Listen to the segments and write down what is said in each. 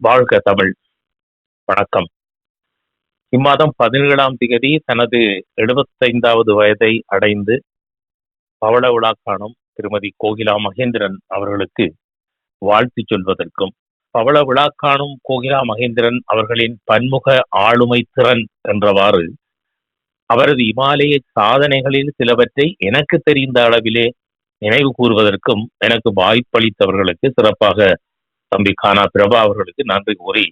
வாழ்க தமிழ். வணக்கம். இம்மாதம் பதினேழாம் திகதி தனது எழுபத்தைந்தாவது வயதை அடைந்து பவள விழா காணும் திருமதி கோகிலா மகேந்திரன் அவர்களுக்கு வாழ்த்து சொல்வதற்கும் பவள விழா காணும் கோகிலா மகேந்திரன் அவர்களின் பன்முக ஆளுமை திறன் என்றவாறு அவரது இமாலய சாதனைகளில் சிலவற்றை எனக்கு தெரிந்த அளவிலே நினைவு கூறுவதற்கும் எனக்கு வாய்ப்பளித்தவர்களுக்கு சிறப்பாக தம்பி கானா பிரபா அவர்களுக்கு நன்றி கூறி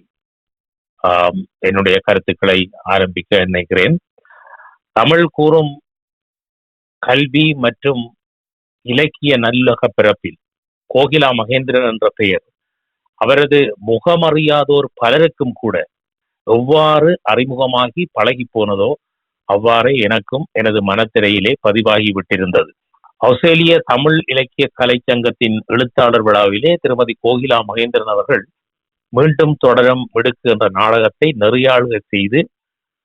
என்னுடைய கருத்துக்களை ஆரம்பிக்க நினைக்கிறேன். தமிழ் கூறும் கல்வி மற்றும் இலக்கிய நல்லக பிறப்பில் கோகிலா மகேந்திரன் என்ற பெயர் அவரது முகமறியாதோர் பலருக்கும் கூட எவ்வாறு அறிமுகமாகி பழகி போனதோ அவ்வாறே எனக்கும் எனது மனத்திரையிலே பதிவாகி விட்டிருந்தது. ஆஸ்திரேலிய தமிழ் இலக்கிய கலைச்சங்கத்தின் எழுத்தாளர் விழாவிலே திருமதி கோகிலா மகேந்திரன் அவர்கள் மீண்டும் தொடரும் மிடுக்கு என்ற நாடகத்தை நெறியாளுக செய்து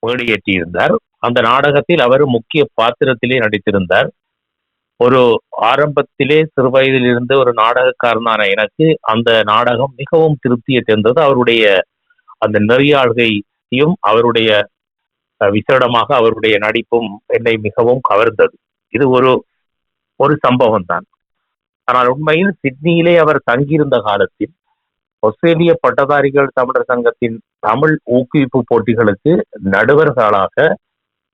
மேடையேற்றியிருந்தார் அந்த நாடகத்தில் அவர் முக்கிய பாத்திரத்திலே நடித்திருந்தார். ஒரு ஆரம்பத்திலே சிறுவயதிலிருந்து ஒரு நாடகக்காரனான எனக்கு அந்த நாடகம் மிகவும் திருப்தியை சேர்ந்தது அவருடைய அந்த நெறியாள்கையும் அவருடைய விசேடமாக அவருடைய நடிப்பும் என்னை மிகவும் கவர்ந்தது. இது ஒரு ஒரு சம்பவம் தான் ஆனால் உண்மையில் சிட்னியிலே அவர் தங்கியிருந்த காலத்தில் ஆஸ்திரேலிய பட்டதாரிகள் தமிழர் சங்கத்தின் தமிழ் ஊக்குவிப்பு போட்டிகளுக்கு நடுவர்களாக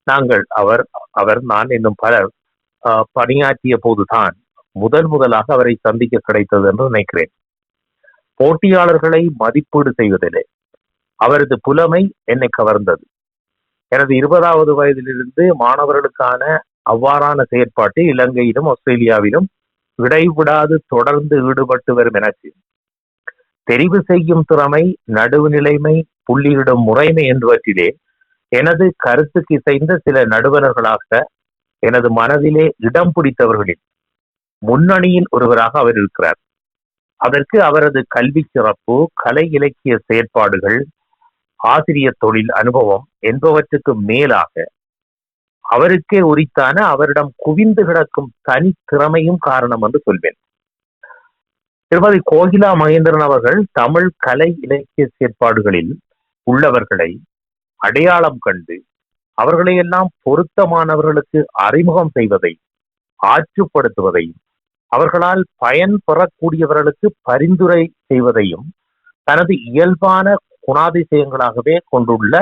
நாங்கள் அவர் அவர் நான் இன்னும் பலர் ஆஹ், பணியாற்றிய போதுதான் முதல் முதலாக அவரை சந்திக்க கிடைத்தது என்று நினைக்கிறேன். போட்டியாளர்களை மதிப்பீடு செய்வதிலே அவரது புலமை என்னை கவர்ந்தது. எனது இருபதாவது வயதிலிருந்து மாணவர்களுக்கான அவ்வாறான செயற்பாட்டில் இலங்கையிலும் ஆஸ்திரேலியாவிலும் விடைவிடாது தொடர்ந்து ஈடுபட்டு வரும் எனக்கு தெரிவு செய்யும் திறமை நடுவுநிலைமை புள்ளியிடும் முறைமை என்பவற்றிலே எனது கருத்துக்கு இசைந்த சில நடுவர்களாக எனது மனதிலே இடம் பிடித்தவர்களில் முன்னணியில் ஒருவராக அவர் இருக்கிறார். அதற்கு அவரது கல்வி சிறப்பு கலை இலக்கிய செயற்பாடுகள் ஆசிரியர் தொழில் அனுபவம் என்பவற்றுக்கு மேலாக அவருக்கே உரித்தான அவரிடம் குவிந்து கிடக்கும் தனி திறமையும் காரணம் என்று சொல்வேன். திருமதி கோகிலா மகேந்திரன் அவர்கள் தமிழ் கலை இலக்கிய செயற்பாடுகளில் உள்ளவர்களை அடையாளம் கண்டு அவர்களையெல்லாம் பொருத்தமானவர்களுக்கு அறிமுகம் செய்வதை ஆற்றுப்படுத்துவதை அவர்களால் பயன் பெறக்கூடியவர்களுக்கு பரிந்துரை செய்வதையும் தனது இயல்பான குணாதிசயங்களாகவே கொண்டுள்ள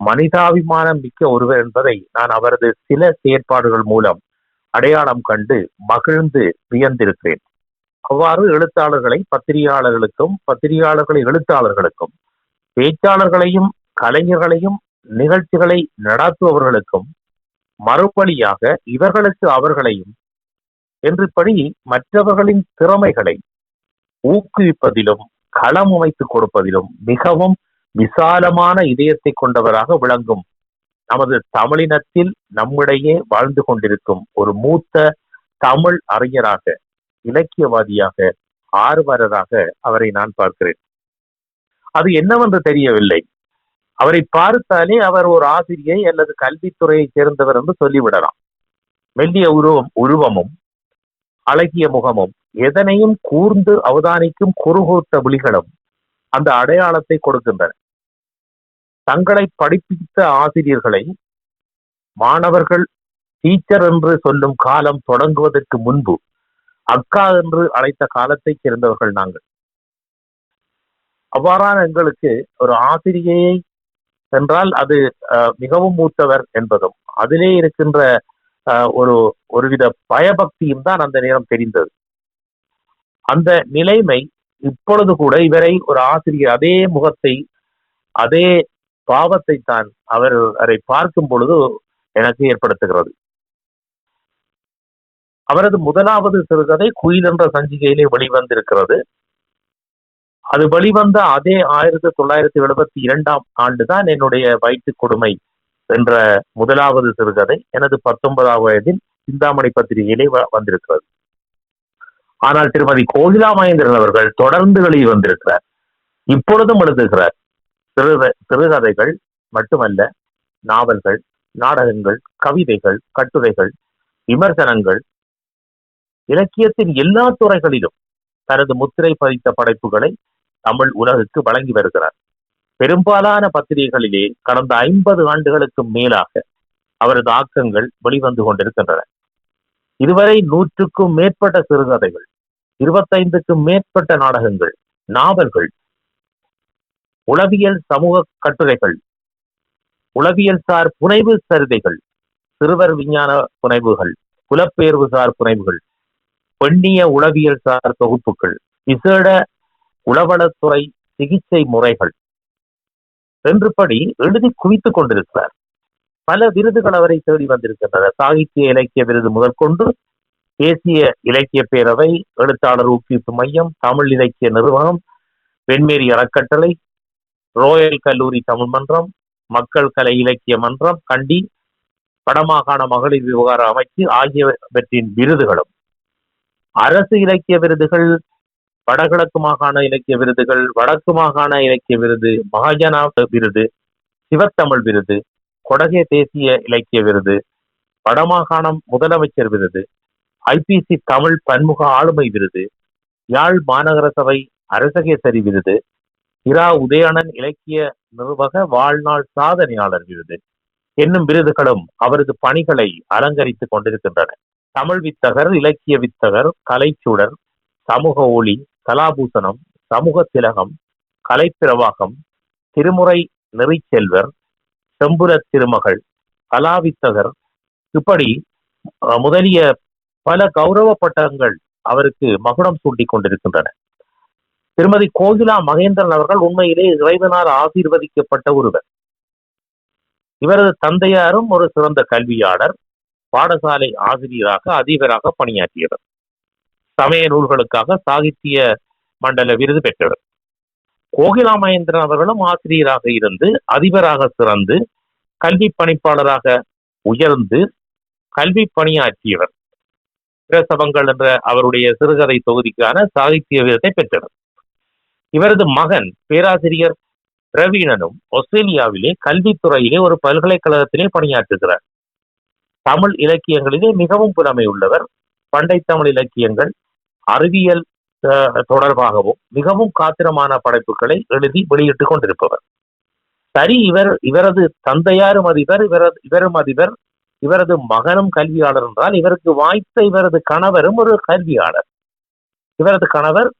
மனிதாபிமானம் மிக்க ஒருவர் என்பதை நான் அவரது சில செயற்பாடுகள் மூலம் அடையாளம் கண்டு மகிழ்ந்து வியந்திருக்கிறேன். அவ்வாறு எழுத்தாளர்களை பத்திரிகையாளர்களுக்கும் பத்திரிகையாளர்களை எழுத்தாளர்களுக்கும் பேச்சாளர்களையும் கலைஞர்களையும் நிகழ்ச்சிகளை நடாத்துபவர்களுக்கும் மறுபடியாக இவர்களுக்கு அவர்களையும் என்றுபடி மற்றவர்களின் திறமைகளை ஊக்குவிப்பதிலும் களம் அமைத்துக் கொடுப்பதிலும் மிகவும் விசாலமான இதயத்தை கொண்டவராக விளங்கும். நமது தமிழினத்தில் நம்மிடையே வாழ்ந்து கொண்டிருக்கும் ஒரு மூத்த தமிழ் அறிஞராக இலக்கியவாதியாக ஆர்வலராக அவரை நான் பார்க்கிறேன். அது என்னவென்று தெரியவில்லை. அவரை பார்த்தாலே அவர் ஒரு ஆசிரியை அல்லது கல்வித்துறையை சேர்ந்தவர் என்று சொல்லிவிடலாம். மெல்லிய உருவம் உருவமும் அழகிய முகமும் எதனையும் கூர்ந்து அவதானிக்கும் குறுகூட்ட விழிகளும் அந்த அடையாளத்தை கொடுக்கின்றன. தங்களை படிப்பித்த ஆசிரியர்களை மாணவர்கள் டீச்சர் என்று சொல்லும் காலம் தொடங்குவதற்கு முன்பு அக்கா என்று அழைத்த காலத்தை சேர்ந்தவர்கள் நாங்கள். அவ்வாறான எங்களுக்கு ஒரு ஆசிரியையை என்றால் அது மிகவும் மூத்தவர் என்பதும் அதிலே இருக்கின்ற ஒரு ஒருவித பயபக்தியும் தான் அந்த நேரம் தெரிந்தது. அந்த நிலைமை இப்பொழுது கூட இவரை ஒரு ஆசிரியர் அதே முகத்தை அதே பாவத்தை தான் அவர் அவரை பார்க்கும் பொழுது எனக்கு ஏற்படுத்துகிறது. அவரது முதலாவது சிறுகதை குயில் என்ற சஞ்சிகையிலே வெளிவந்திருக்கிறது. அது வெளிவந்த அதே ஆயிரத்தி தொள்ளாயிரத்தி எழுபத்தி இரண்டாம் ஆண்டுதான் என்னுடைய வயிற்று கொடுமை என்ற முதலாவது சிறுகதை. எனது பத்தொன்பதாம் வயதில் சிந்தாமணி பத்திரிகையிலே வ- வந்திருக்கிறது. ஆனால் திருமதி கோகிலா மகேந்திரன் அவர்கள் தொடர்ந்து வெளியே வந்திருக்கிறார். இப்பொழுதும் எழுதுகிறார். சிறுக சிறுகதைகள் மட்டுமல்ல நாவல்கள் நாடகங்கள் கவிதைகள் கட்டுரைகள் விமர்சனங்கள் இலக்கியத்தின் எல்லா துறைகளிலும் தனது முத்திரை பதித்த படைப்புகளை தமிழ் உலகுக்கு வழங்கி வருகிறார். பெரும்பாலான பத்திரிகைகளிலே கடந்த ஐம்பது ஆண்டுகளுக்கு மேலாக அவரது ஆக்கங்கள் வெளிவந்து கொண்டிருக்கின்றன. இதுவரை நூற்றுக்கும் மேற்பட்ட சிறுகதைகள் இருபத்தைந்துக்கும் மேற்பட்ட நாடகங்கள் நாவல்கள் உளவியல் சமூக கட்டுரைகள் உளவியல் சார் புனைவு சரிதைகள் சிறுவர் விஞ்ஞான புனைவுகள் புலப்பெயர்வு சார் புனைவுகள் பெண்ணிய உளவியல் சார் தொகுப்புகள் விசேட உளவளத்துறை சிகிச்சை முறைகள். என்றுபடி எழுதி குவித்துக் கொண்டிருக்கிறார். பல விருதுகள் அவரை தேடி வந்திருக்கின்றன. சாகித்ய இலக்கிய விருது முதல் கொண்டு தேசிய இலக்கிய பேரவை எழுத்தாளர் ஊக்குவிப்பு மையம் தமிழ் இலக்கிய நிறுவனம் வெண்மேரி அறக்கட்டளை ரோயல் கல்லூரி தமிழ் மன்றம் மக்கள் கலை இலக்கிய மன்றம் கண்டி வடமாகாண மகளிர் விவகார அமைச்சு ஆகியவற்றின் விருதுகளும். அரசு இலக்கிய விருதுகள் வடகிழக்கு மாகாண இலக்கிய விருதுகள் வடக்கு மாகாண இலக்கிய விருது மகாஜனா விருது சிவத்தமிழ் விருது கொடகே தேசிய இலக்கிய விருது வடமாகாணம் முதலமைச்சர் விருது ஐபிசி தமிழ் பன்முக ஆளுமை விருது யாழ் மாநகர சபை அரசகேசரி விருது இரா உதயணன் இலக்கிய நிர்வாக வாழ்நாள் சாதனையாளர் விருது. என்னும் விருதுகளும் அவரது பணிகளை அலங்கரித்துக் கொண்டிருக்கின்றன. தமிழ் வித்தகர் இலக்கிய வித்தகர் கலைச்சுடர் சமூக ஒளி கலாபூசணம் சமூக திலகம் கலைப்பிரவாகம் திருமுறை நெறிச்செல்வர் செம்புர திருமகள் கலாவித்தகர் இப்படி முதலிய பல கௌரவ பட்டங்கள் அவருக்கு மகுடம் சூட்டி கொண்டிருக்கின்றன. திருமதி கோகிலா மகேந்திரன் அவர்கள் உண்மையிலே இறைவனால் ஆசீர்வதிக்கப்பட்ட ஒருவர். இவரது தந்தையாரும் ஒரு சிறந்த கல்வியாளர் பாடசாலை ஆசிரியராக அதிபராக பணியாற்றியவர். சமய நூல்களுக்காக சாகித்ய மண்டல விருது பெற்றவர். கோகிலா மகேந்திரன் அவர்களும் ஆசிரியராக இருந்து அதிபராக சிறந்து கல்வி பணிப்பாளராக உயர்ந்து கல்வி பணியாற்றியவர். பிரசவங்கள் என்ற அவருடைய சிறுகதை தொகுதிக்கான சாகித்ய விருதை பெற்றனர் இவரது மகன் பேராசிரியர் பிரவீணனும் ஆஸ்திரேலியாவிலே கல்வித்துறையிலே ஒரு பல்கலைக்கழகத்திலே பணியாற்றுகிறார். தமிழ் இலக்கியங்களிலே மிகவும் புலமை உள்ளவர். பண்டை தமிழ் இலக்கியங்கள் அறிவியல் தொடர்பாகவும் மிகவும் காத்திரமான படைப்புகளை எழுதி வெளியிட்டுக் கொண்டிருப்பவர். சரி இவர் இவரது தந்தையாரும் அதிபர் இவரது இவரும் அதிபர் இவரது மகனும் கல்வியாளர் என்றால் இவருக்கு வாய்த்த இவரது கணவரும் ஒரு கல்வியாளர். இவரது கணவர்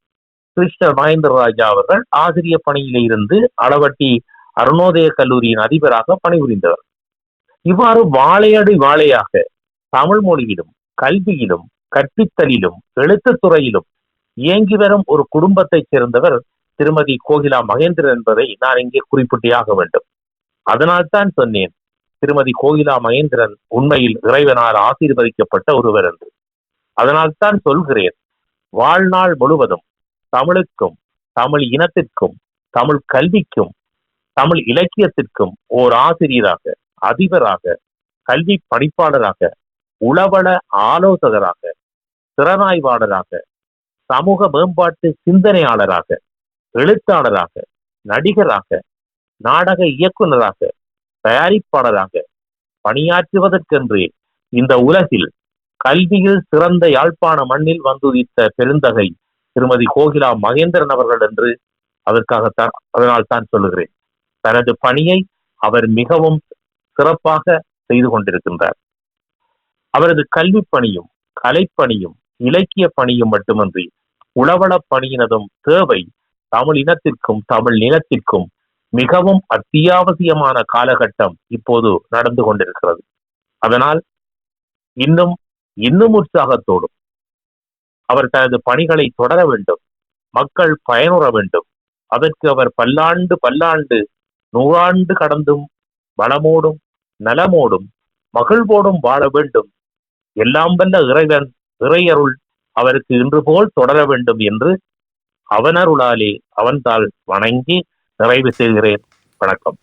கிருஷ்ண மகேந்திர ராஜா அவர்கள் ஆசிரியர் பணியிலே இருந்து அளவட்டி அருணோதய கல்லூரியின் அதிபராக பணிபுரிந்தவர். இவ்வாறு வாழையடி வாழையாக தமிழ் மொழியிலும் கல்வியிலும் கற்பித்தலிலும் எழுத்துத் துறையிலும் இயங்கி வரும் ஒரு குடும்பத்தைச் சேர்ந்தவர் திருமதி கோகிலா மகேந்திரன் என்பதை நான் இங்கே குறிப்பிட்டே வேண்டும். அதனால்தான் சொன்னேன் திருமதி கோகிலா மகேந்திரன் உண்மையில் இறைவனால் ஆசீர்வதிக்கப்பட்ட ஒருவர் என்று. அதனால்தான் சொல்கிறேன் வாழ்நாள் முழுவதும் தமிழுக்கும் தமிழ் இனத்திற்கும் தமிழ் கல்விக்கும் தமிழ் இலக்கியத்திற்கும் ஓர் ஆசிரியராக அதிபராக கல்வி பணிப்பாளராக உளவள ஆலோசகராக திறனாய்வாளராக சமூக மேம்பாட்டு சிந்தனையாளராக எழுத்தாளராக நடிகராக நாடக இயக்குனராக தயாரிப்பாளராக பணியாற்றுவதற்கென்றே இந்த உலகில் கல்வியில் சிறந்த யாழ்ப்பாண மண்ணில் வந்துதித்த பெருந்தகை திருமதி கோகிலா மகேந்திரன் அவர்கள் என்று அதற்காகத்தான் அதனால் தான் சொல்லுகிறேன். தனது பணியை அவர் மிகவும் சிறப்பாக செய்து கொண்டிருக்கின்றார். அவரது கல்வி பணியும் கலைப்பணியும் இலக்கிய பணியும் மட்டுமன்றி உளவள பணியினதும் தேவை. தமிழ் இனத்திற்கும் தமிழ் நிலத்திற்கும் மிகவும் அத்தியாவசியமான காலகட்டம் இப்போது நடந்து கொண்டிருக்கிறது. அதனால் இன்னும் இன்னும் உற்சாகத்தோடும் அவர் தனது பணிகளை தொடர வேண்டும் மக்கள் பயனுற வேண்டும். அதற்கு அவர் பல்லாண்டு பல்லாண்டு நூறாண்டு கடந்தும் வளமோடும் நலமோடும் மகிழ்வோடும் வாழ வேண்டும். எல்லாம் வல்ல இறைவன் இறையருள் அவருக்கு இன்று போல் தொடர வேண்டும் என்று அவனருளாலே அவன்தால் வணங்கி நிறைவு செய்கிறேன். வணக்கம்.